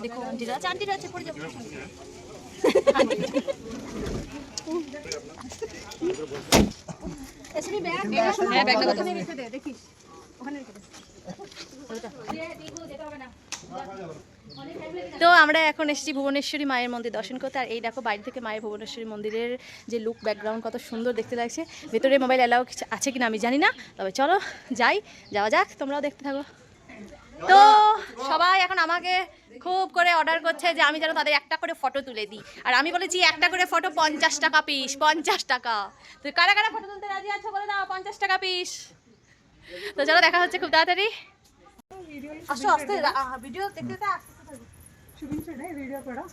দেখো আন্টিরা আছে আন্টিরা আছে পড়ে যাব এসবি ব্যাগ হ্যাঁ ব্যাগটা কত রেখে দে দেখিস। ওখানে রেখে দে। তো আমরা এখন এসেছি ভুবনেশ্বরী মায়ের মন্দির দর্শন করতে। আর এই দেখো বাইরে থেকে মায়ের ভুবনেশ্বরী মন্দিরের যে লুক ব্যাকগ্রাউন্ড কত সুন্দর দেখতে লাগছে। ভেতরে মোবাইল অ্যালাউ আছে কিনা আমি জানি না। তবে চলো যাই, যাওয়া যাক, তোমরাও দেখতে থাকো। তো সবাই এখন আমাকে খুব করে অর্ডার করছে যে আমি যেন তাদের একটা করে ফটো তুলে দিই। আর আমি বলেছি একটা করে ফটো পঞ্চাশ টাকা পিস পঞ্চাশ টাকা। তো কারা কারা ফটো তুলতে রাজি আছো বলে দাও, পঞ্চাশ টাকা পিস তো চলো দেখা হচ্ছে খুব তাড়াতাড়ি। আসো, আস্তে ভিডিও দেখতে చూపించండి వీడియో కూడా.